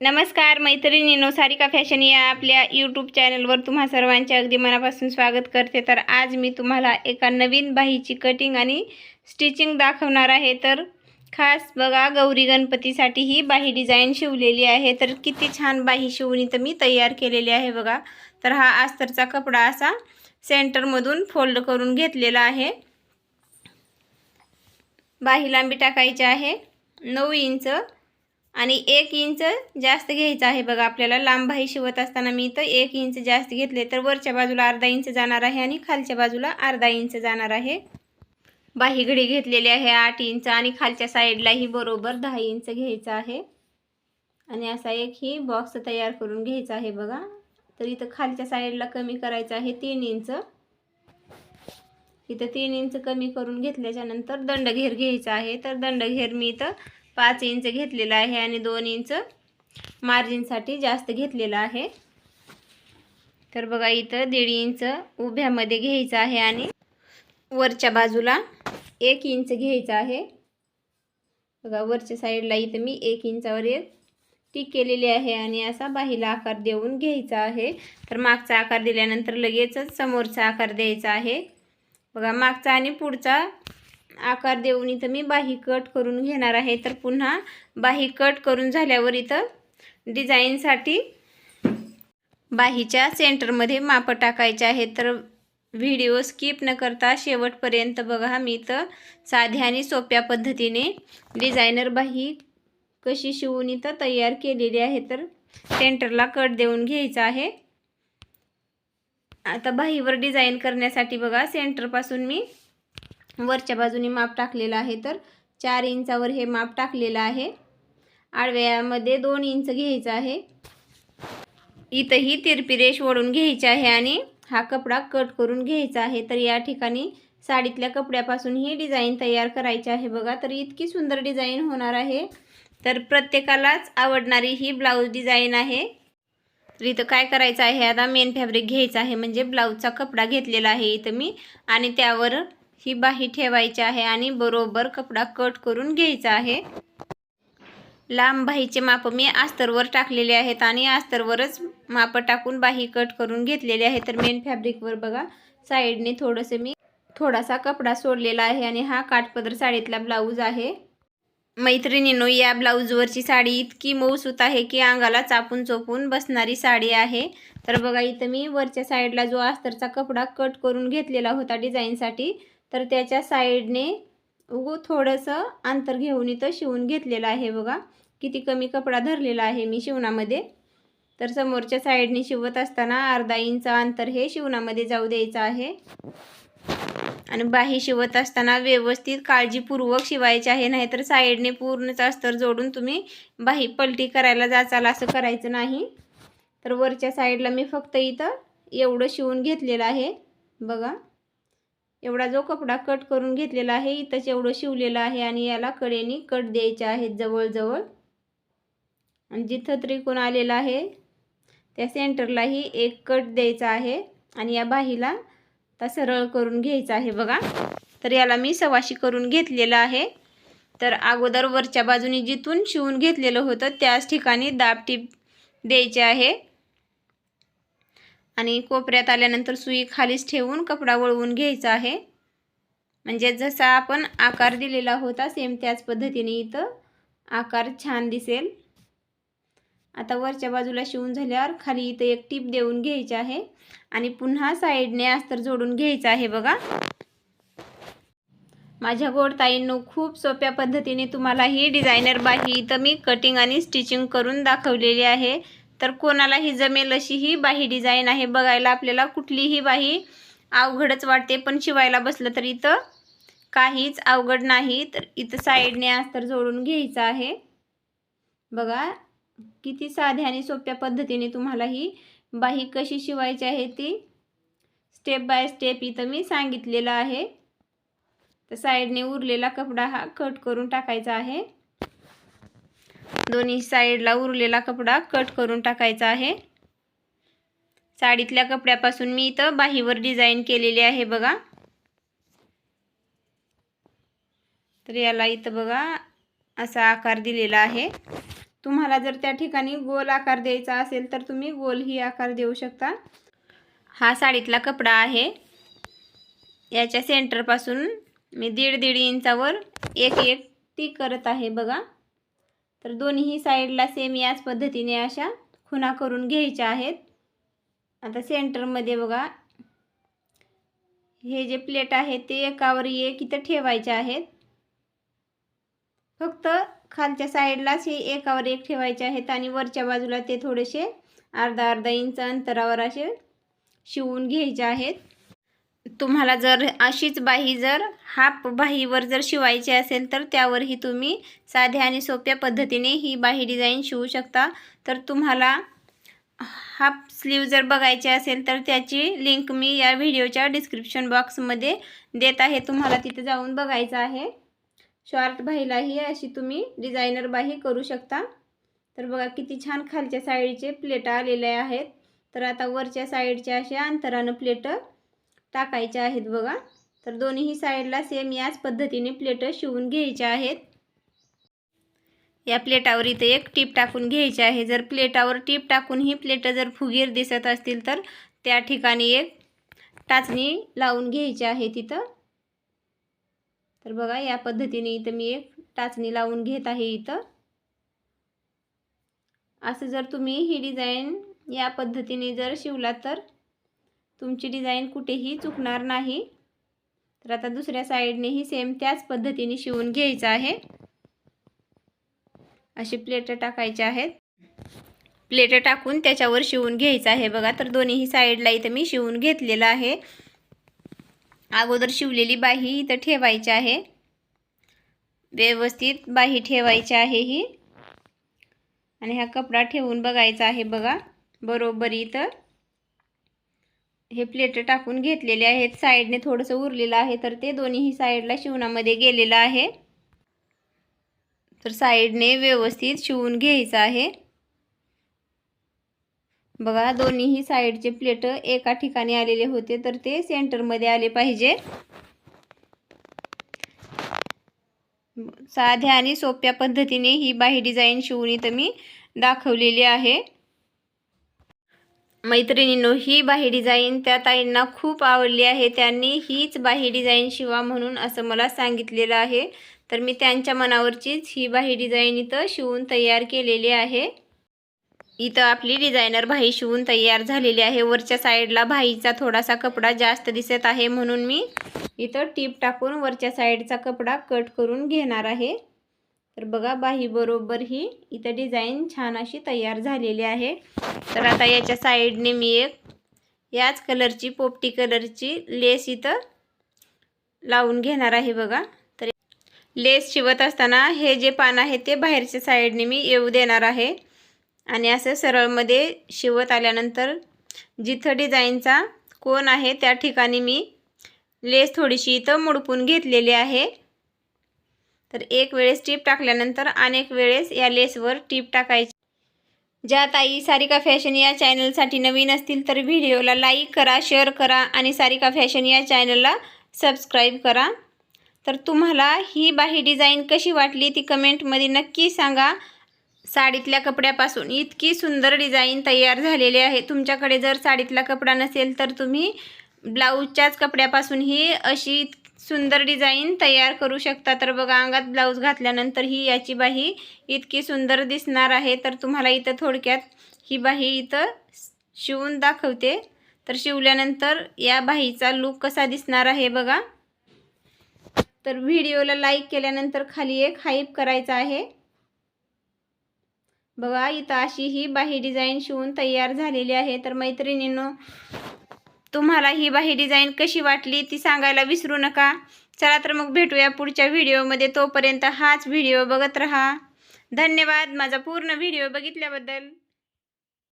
नमस्कार मैत्रिणीनो सारिका फॅशन या आपल्या यूट्यूब चॅनलवर तुम्हा सर्वांचे अगदी मनापासून स्वागत करते. तर आज मी तुम्हाला एका नवीन बाहीची कटिंग आणि स्टिचिंग दाखवणार आहे. तर खास बघा गौरी गणपतीसाठी ही बाही डिझाईन शिवलेली आहे. तर किती छान बाही शिवून इथं मी तयार केलेली आहे बघा. तर हा आस्तरचा कपडा असा सेंटरमधून फोल्ड करून घेतलेला आहे. बाही लांबी टाकायची आहे. नऊ इंच आणि एक इंच जास्त घ्यायचं आहे बघा आपल्याला लांबाही शिवत असताना मी इथं एक इंच जास्त घेतले तर वरच्या बाजूला अर्धा इंच जाणार आहे आणि खालच्या बाजूला अर्धा इंच जाणार आहे. बाही घडी घेतलेली आहे आठ इंच आणि खालच्या साईडलाही बरोबर दहा इंच घ्यायचं आहे. आणि असा एक ही बॉक्स तयार करून घ्यायचा आहे बघा. तर इथं खालच्या साईडला कमी करायचं आहे तीन इंच. इथं तीन इंच कमी करून घेतल्याच्यानंतर दंडघेर घ्यायचा आहे. तर दंडघेर मी इथं पाच इंच घेतलेला आहे आणि दोन इंच मार्जिनसाठी जास्त घेतलेला आहे. तर बघा इथं दीड इंच उभ्यामध्ये घ्यायचं आहे आणि वरच्या बाजूला एक इंच घ्यायचं आहे. बघा वरच्या साईडला इथं मी एक इंचावर एक टिक केलेली आहे आणि असा बाहीला आकार देऊन घ्यायचा आहे. तर मागचा आकार दिल्यानंतर लगेचच समोरचा आकार द्यायचा आहे. बघा मागचा आणि पुढचा आकार देऊन इथं मी बाही कट करून घेणार आहे. तर पुन्हा बाही कट करून झाल्यावर इथं डिझाईनसाठी बाहीच्या सेंटरमध्ये मापं टाकायचे आहे तर व्हिडिओ स्किप न करता शेवटपर्यंत बघा मी इथं साध्या आणि सोप्या पद्धतीने डिझायनर बाही कशी शिवून इथं तयार केलेली आहे. तर सेंटरला कट देऊन घ्यायचा आहे. आता बाहीवर डिझाईन करण्यासाठी बघा सेंटरपासून मी वरच्या बाजूने माप टाकलेलं आहे तर चार इंचावर हे माप टाकलेलं आहे. आडव्यामध्ये दोन इंच घ्यायचं आहे. इथंही तिरपी रेष ओढून घ्यायची आहे आणि हा कपडा कट करून घ्यायचा आहे. तर या ठिकाणी साडीतल्या कपड्यापासून ही डिझाईन तयार करायची आहे बघा. तर इतकी सुंदर डिझाईन होणार आहे. तर प्रत्येकालाच आवडणारी ही ब्लाऊज डिझाईन आहे. तर इथं काय करायचं आहे? आता मेन फॅब्रिक घ्यायचं आहे. म्हणजे ब्लाऊजचा कपडा घेतलेला आहे इथं मी. आणि त्यावर ही बाही ठेवायची आहे आणि बरोबर कपडा कट करून घ्यायचा आहे. लांब बाहीचे माप मी अस्तरवर टाकलेले आहेत आणि अस्तरवरच माप टाकून बाही कट करून घेतलेले आहे. तर मेन फॅब्रिकवर बघा साईडने थोडंसं मी थोडासा कपडा सोडलेला आहे आणि हा काठपदर साडीतला ब्लाऊज आहे. मैत्रिणीनो या ब्लाऊजवरची साडी इतकी मऊसूत आहे की अंगाला चापून चोपून बसणारी साडी आहे. तर बघा इथं मी वरच्या साईडला जो अस्तरचा कपडा कट करून घेतलेला होता डिझाईनसाठी तर त्याच्या साईडने उगू थोडंसं अंतर घेऊन इथं शिवून घेतलेलं आहे बघा. किती कमी कपडा धरलेला आहे मी शिवणामध्ये. तर समोरच्या साईडने शिवत असताना अर्धा इंच अंतर हे शिवणामध्ये जाऊ द्यायचं आहे. आणि बाही शिवत असताना व्यवस्थित काळजीपूर्वक शिवायचे आहे नाहीतर साईडने पूर्णच अस्तर जोडून तुम्ही बाही पलटी करायला जाचाल असं करायचं नाही. तर वरच्या साईडला मी फक्त इथं एवढं शिवून घेतलेलं आहे बघा. एवढा जो कपडा कट करून घेतलेला आहे इथंच एवढं शिवलेलं आहे आणि याला कडेने कट द्यायचे आहेत जवळजवळ. आणि जिथं त्रिकोण आलेला आहे त्या सेंटरलाही एक कट द्यायचा आहे आणि या बाहीला आता सरळ करून घ्यायचा आहे बघा. तर याला मी सवाशी करून घेतलेलं आहे. तर अगोदर वरच्या बाजूने जिथून शिवून घेतलेलं होतं त्याच ठिकाणी दाब टीप द्यायचे आहे. आणि कोपऱ्यात आल्यानंतर सुई खालीच ठेवून कपडा वळवून घ्यायचा आहे. म्हणजे जसा आपण आकार दिलेला होता सेम त्याच पद्धतीने इथं आकार छान दिसेल. आता वरच्या बाजूला शिवून झाल्यावर खाली इथं एक टीप देऊन घ्यायची आहे. आणि पुन्हा साईडने अस्तर जोडून घ्यायचं आहे बघा. माझ्या गोडताईंनो खूप सोप्या पद्धतीने तुम्हाला ही डिझायनर बाही इथं मी कटिंग आणि स्टिचिंग करून दाखवलेली आहे. तर कोणालाही जमेल अशी ही बाही डिझाईन आहे. बघायला आपल्याला कुठलीही बाही अवघडच वाटते पण शिवायला बसलं तर इथं काहीच अवघड नाही. तर इथं साईडने अस्तर जोडून घ्यायचं आहे. बघा किती साध्या आणि सोप्या पद्धतीने तुम्हाला ही बाही कशी शिवायची आहे ती स्टेप बाय स्टेप इथं मी सांगितलेलं आहे. तर साईडने उरलेला कपडा हा कट करून टाकायचा आहे. दोन्ही साईडला उरलेला कपडा कट करून टाकायचा आहे. साडीतल्या कपड्यापासून मी इथं बाहीवर डिझाईन केलेली आहे बघा. तर याला इथं बघा असा आकार दिलेला आहे. तुम्हाला जर त्या ठिकाणी गोल आकार द्यायचा असेल तर तुम्ही गोलही आकार देऊ शकता. हा साडीतला कपडा आहे. याच्या सेंटरपासून मी दीड दीड इंचावर एक एक टी करत आहे बघा. तर दोन्ही साईडला सेम याच पद्धतीने अशा खुणा करून घ्यायच्या आहेत. आता सेंटरमध्ये बघा. हे जे प्लेट आहे ते एकावर एक इथं ठेवायचे आहेत. फक्त खालच्या साईडलाच हे एकावर एक ठेवायचे आहेत आणि वरच्या बाजूला ते थोडेसे अर्धा अर्धा इंच अंतरावर असे शिवून घ्यायचे आहेत. तुम्हाला जर अशीच बाही जर हाफ बाहीवर जर शिवायची असेल तर त्यावरही तुम्ही साध्या आणि सोप्या पद्धतीने ही बाही डिझाईन शिवू शकता. तर तुम्हाला हाफ स्लीव जर बघायचे असेल तर त्याची लिंक मी या व्हिडिओच्या डिस्क्रिप्शन बॉक्समध्ये देत आहे. तुम्हाला तिथे जाऊन बघायचं आहे. शॉर्ट बाहीलाही अशी तुम्ही डिझायनर बाही करू शकता. तर बघा किती छान खालच्या साईडचे प्लेटं आलेले आहेत. तर आता वरच्या साईडच्या अशा अंतरानं प्लेटं टाकायच्या आहेत बघा. तर दोन्ही साईडला सेम याच पद्धतीने प्लेट शिवून घ्यायच्या आहेत. या प्लेटावर इथे एक टीप टाकून घ्यायची आहे. जर प्लेटावर टीप टाकून ही प्लेट जर फुगीर दिसत असतील तर त्या ठिकाणी एक टाचणी लावून घ्यायची आहे तिथं. तर बघा या पद्धतीने इथं मी एक टाचणी लावून घेत आहे इथं. असं जर तुम्ही ही डिझाईन या पद्धतीने जर शिवला तर तुमची डिझाईन कुठेही चुकणार नाही. तर आता दुसऱ्या साईडनेही सेम त्याच पद्धतीने शिवून घ्यायचं आहे. अशी प्लेट टाकायचे आहेत. प्लेट टाकून त्याच्यावर शिवून घ्यायचं आहे बघा. तर दोन्हीही साईडला इथं मी शिवून घेतलेलं आहे. अगोदर शिवलेली बाही इथं ठेवायची आहे. व्यवस्थित बाही ठेवायची आहे ही. आणि हा कपडा ठेवून बघायचा आहे बघा. बरोबर इथं. हे प्लेट टाकून घेतलेले आहेत. साईडने थोडंसं उरलेलं आहे तर ते दोन्हीही साईडला शिवणामध्ये गेलेलं आहे. तर साईडने व्यवस्थित शिवून घ्यायचं आहे. बघा दोन्हीही साईडचे प्लेट एका ठिकाणी आलेले होते तर ते सेंटरमध्ये आले पाहिजे. साध्या आणि सोप्या पद्धतीने ही बाही डिझाईन शिवून इथं मी दाखवलेली आहे. मैत्रिणींनो ही बाही डिझाईन त्या ताईंना खूप आवडली आहे. त्यांनी हीच बाही डिझाईन शिवा म्हणून असं मला सांगितलेलं आहे. तर मी त्यांच्या मनावरचीच ही बाही डिझाईन इथं शिवून तयार केलेली आहे. इथं आपली डिझायनर भाई शिवून तयार झालेली आहे. वरच्या साईडला भाईचा थोडासा कपडा जास्त दिसत आहे म्हणून मी इथं टीप टाकून वरच्या साईडचा कपडा कट करून घेणार आहे. तर बघा बाहीबरोबर ही इथं डिझाईन छान अशी तयार झालेली आहे. तर आता याच्या साईडने मी एक याच कलरची पोपटी कलरची लेस इथं लावून घेणार आहे बघा. तर लेस शिवत असताना हे जे पान आहे ते बाहेरच्या साईडने मी येऊ देणार आहे. आणि असं सरळमध्ये शिवत आल्यानंतर जिथं डिझाईनचा कोण आहे त्या ठिकाणी मी लेस थोडीशी इथं मुडपून घेतलेली आहे. तर एक वेळेस टीप टाकल्यानंतर अनेक वेळेस या लेसवर टीप टाकायची. ज्या ताई सारिका फॅशन या चॅनलसाठी नवीन असतील तर व्हिडिओला लाईक करा शेअर करा आणि सारिका फॅशन या चॅनलला सबस्क्राईब करा. तर तुम्हाला ही बाही डिझाईन कशी वाटली ती कमेंटमध्ये नक्की सांगा. साडीतल्या कपड्यापासून इतकी सुंदर डिझाईन तयार झालेली आहे. तुमच्याकडे जर साडीतला कपडा नसेल तर तुम्ही ब्लाऊजच्याच कपड्यापासून ही अशी सुंदर डिझाईन तयार करू शकता. तर बघा अंगात ब्लाऊज घातल्यानंतर ही याची बाही इतकी सुंदर दिसणार आहे. तर तुम्हाला इथं थोडक्यात ही बाही इथं शिवून दाखवते. तर शिवल्यानंतर या बाहीचा लूक कसा दिसणार आहे बघा. तर व्हिडिओला लाईक केल्यानंतर खाली एक हाईप करायचा आहे. बघा इथं अशी ही बाही डिझाईन शिवून तयार झालेली आहे. तर मैत्रिणींनो तुम्हाला ही बाही डिझाईन कशी वाटली ती सांगायला विसरू नका. चला तर मग भेटूया पुढच्या व्हिडिओमध्ये. तोपर्यंत हाच व्हिडिओ बघत राहा. धन्यवाद. माझा पूर्ण व्हिडिओ बघितल्याबद्दल.